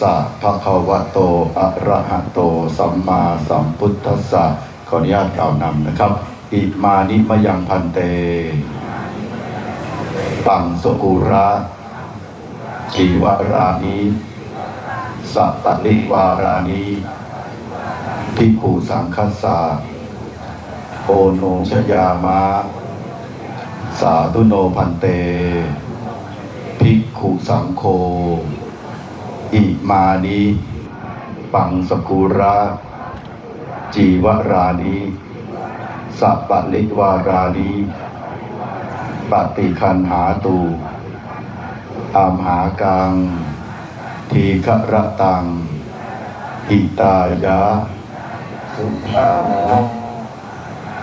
สะภะคะวะโตอะระหะโต สัมมาสัมพุทธัสสะขออนุญาตกล่าวนำนะครับ อิมานิมยังพันเต ปังสกุระจีวารานิสัตตลิวารานิพิกขุสังคัสสะโอโนชยามะสาธุโนพันเต ภิกขุสังโฆ อิมานิปังสกุระจีวรานิสัปปะลิวารานิปฏิคันหาตูอามหากัง ทีฆระตังอิตายะ สุขะ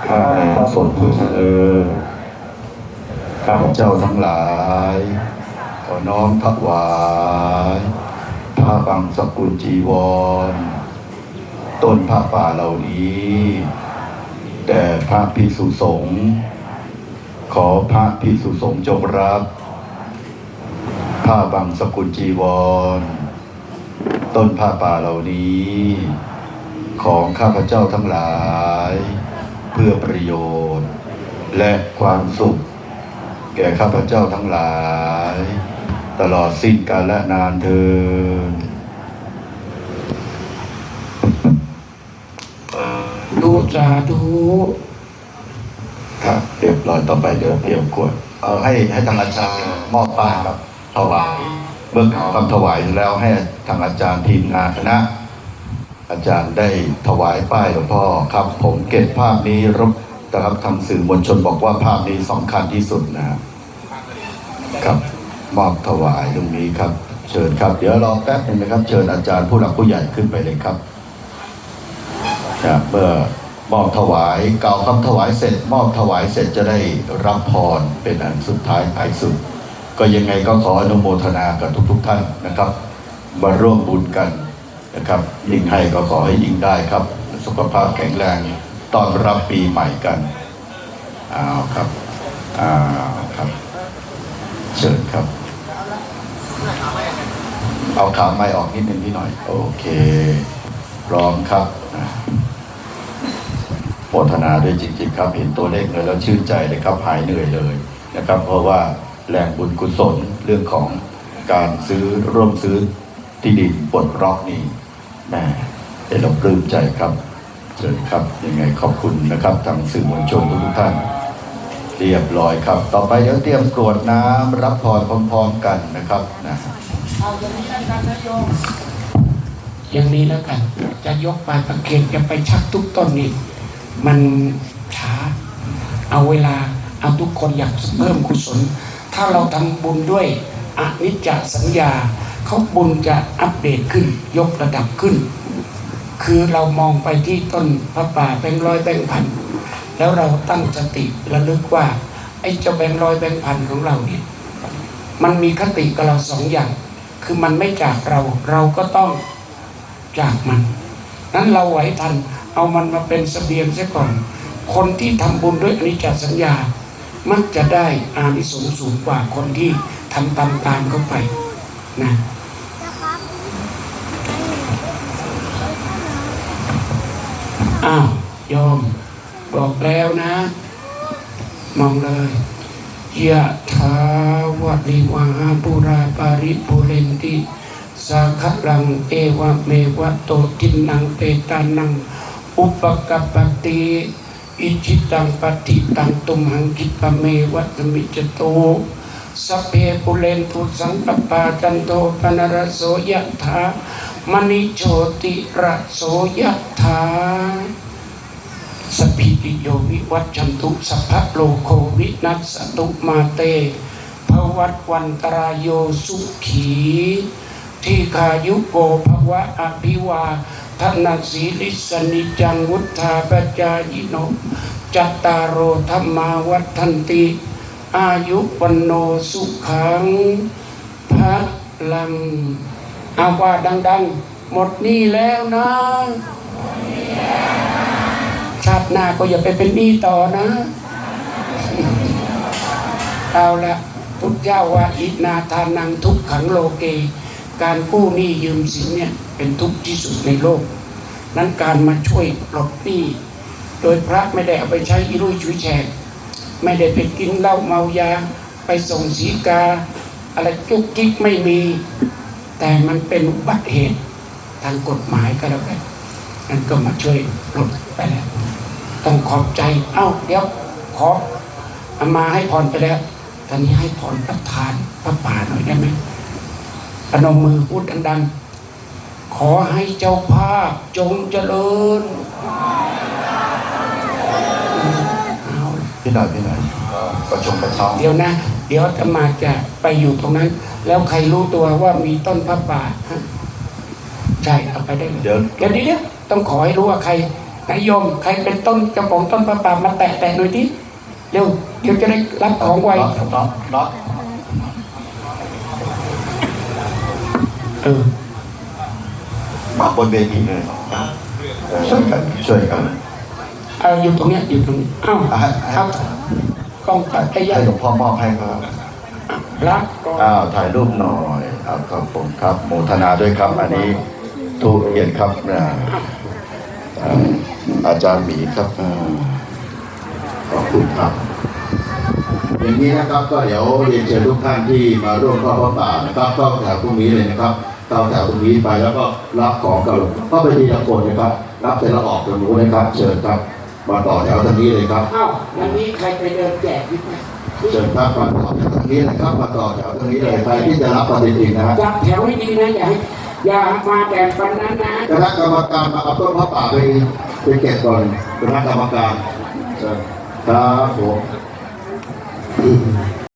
ข้าแต่พระสนผู้เออข้าพเจ้าทั้งหลาย ขอน้อมถวาย ผ้าบังสกุลจีวร ต้นผ้าป่าเหล่านี้แด่พระพิสุสงฆ์ขอพระพิสุสงฆ์จงรับ ผ้าบังสกุลจีวร ต้นผ้าป่าเหล่านี้ ของข้าพเจ้าทั้งหลาย เพื่อประโยชน์ และความสุข แก่ข้าพเจ้าทั้งหลาย ตลอดสิ้นกาลและนานเทินดูสาธุครับเรียบร้อยต่อไปเดี๋ยวเตรียมขวดเอาให้ให้ทางอาจารย์มอบป้ายครับถวายเมื่อคำถวายแล้วให้ทางอาจารย์ทีมงานคณะอาจารย์ได้ถวายป้ายหลวงพ่อครับ ผมเก็บภาพนี้รบนะครับทางสื่อมวลชนบอกว่าภาพนี้สำคัญที่สุดนะครับครับ มอบถวายตรงนี้ครับ เชิญครับ เดี๋ยวรอแป๊บหนึงนะครับ เชิญอาจารย์ผู้หลักผู้ใหญ่ขึ้นไปเลยครับครับเมื่อมอบถวายกล่าวคำถวายเสร็จ มอบถวายเสร็จจะได้รับพรเป็นอันสุดท้ายท้ายสุด ก็ยังไงก็ขออนุโมทนากับทุกๆท่านนะครับ มาร่วมบุญกันนะครับ ยิ่งให้ก็ขอให้ยิ่งได้ครับ สุขภาพแข็งแรงต้อนรับปีใหม่กันอ้าวครับอ้าวครับ เชิญครับ เอาขาไม้ออกนิดนึงพี่หน่อย โอเค พร้อมครับนะโมทนาด้วยจริงๆครับ เห็นตัวเลขเลยแล้วชื่นใจเลยครับหายเหนื่อยเลยนะครับ เพราะว่าแรงบุญกุศลเรื่องของการซื้อร่วมซื้อที่ดินปลดล็อกนี่แม่เห็นเราปลื้มใจครับเชิญครับยังไงขอบคุณนะครับทางสื่อมวลชนทุกท่าน เรียบร้อยครับ ต่อไปเดี๋ยวเตรียมกรวดน้ำรับพรพร้อมๆกันนะครับนะ อย่างนี้แล้วกัน จะยกปลายประเคนจะไปชักทุกต้นนี่มันช้า เอาเวลาเอาทุกคนอยากเพิ่มกุศล ถ้าเราทำบุญด้วยอนิจจสัญญาเขาบุญจะอัปเดตขึ้น ยกระดับขึ้น คือเรามองไปที่ต้นพระป่าแบงร้อยแบงพัน แล้วเราตั้งสติระลึกว่าไอ้เจ้าแบงร้อยแบงพันของเราเนี่ยมันมีคติกับเราสองอย่าง คือมันไม่จากเรา เราก็ต้องจากมัน นั้นเราไหวทัน เอามันมาเป็นเสบียงเสียก่อน คนที่ทำบุญด้วยอนิจจสัญญา มักจะได้อานิสงส์สูงกว่าคนที่ทำตามตามเข้าไปนะอ้าวยอม บอกแล้วนะ มองเลย ยะถาวะริวหาปุราปาริปุเรนติสาคลังเอวะเมวะโตทินังเปตานัง อุปกปปติอิจิตังปฏิตังตุมหังกิปะเมวะสมิจโตสเพปุเรนทุสังกปาจันโตปนรโสยะถามณิโชติระโสยะถา ติโยวิวัจจันตุสัพพะโลกโควินัสสตุมาเตภวัตวันตรายโยสุขีที่ขายุโกภวะอภิวาทนาสีลิสนิจังวุธาปจายโนจัตตารโอธรรมาวัฏันติ อายุวันโนสุขังพระลังอาว่าดัง ๆ หมดนี้แล้วนะ ชาติหน้าก็อย่าไปเป็นหนี้ต่อนะ เอาละพุทธเจ้าว่าอินาทานังทุกขังโลเก การกู้หนี้ยืมสินเนี่ยเป็นทุกข์ที่สุดในโลก นั้นการมาช่วยปลดหนี้โดยพระไม่ได้เอาไปใช้อีรุ่ยชุยแฉกไม่ได้ไปกินเหล้าเมายา ไปส่งสีกา อะไรจุกจิกไม่มี แต่มันเป็นอุบัติเหตุทางกฎหมายก็แล้วกัน นั่นก็มาช่วยปลดไปแล้ว ต้องขอบใจ เอ้าเดี๋ยวขอเอามาให้พรไปแล้วตอนนี้ให้พรประธานพระป่าหน่อยได้ไหมพนมมือพูดดังๆ ขอให้เจ้าภาพจงเจริญเอาพี่หน่อยพี่หน่อยเอ่อประชมประชังเดี๋ยวนะ เดี๋ยวอาตมาจะไปอยู่ตรงนั้น แล้วใครรู้ตัวว่ามีต้นพระป่าฮะใช่เอาไปได้เลยเดี๋ยวเดี๋ยวเดี๋ยว ต้องขอให้รู้ว่าใครนายโยมใครเป็นต้นเจ้าของต้นพระป่ามาแตะแตะหน่อยดิเร็วเดี๋ยวจะได้รับของไวน็อตน็อตน็อตเออมาบนเวทีเลยช่วยกันช่วยกันเอาอยู่ตรงเนี้ยอยู่ตรงนี้เอ้าอะให้ให้ครับกล้องตัดไอ้ยัให้ยหลวงพ่อมอบให้ครับรักก็อ้าวถ่ายรูปหน่อยเอาครับผมครับโมทนาด้วยครับอันนี้ ทูกเกียรติครับนะอ่าอาจารย์หมีครับอืมขอบคุณครับ อย่างนี้นะครับก็เดี๋ยวเรียนเชิญทุกท่านที่มาร่วมเข้าพระป่านะครับเข้าแถวตรงนี้เลยนะครับเข้าแถวตรงนี้ไปแล้วก็รับของกับหลวงเข้าไปทีละคนนะครับ รับเสร็จแล้วออกตรงนู้นนะครับ เชิญครับมาต่อแถวตรงนี้เลยครับเอ้าวันนี้ใครไปเดินแจกนิดไหมเชิญครับมาต่อแถวตรงนี้นะครับมาต่อแถวตรงนี้เลยใครที่จะรับปฏิทินนะฮะจับแถวให้ดีนะอย่าให้ อย่ามาแบ่งปันนั้นนะคณะกรรมการมาเอาต้นพระป่าไปไปเก็บก่อนคณะกรรมการครับผม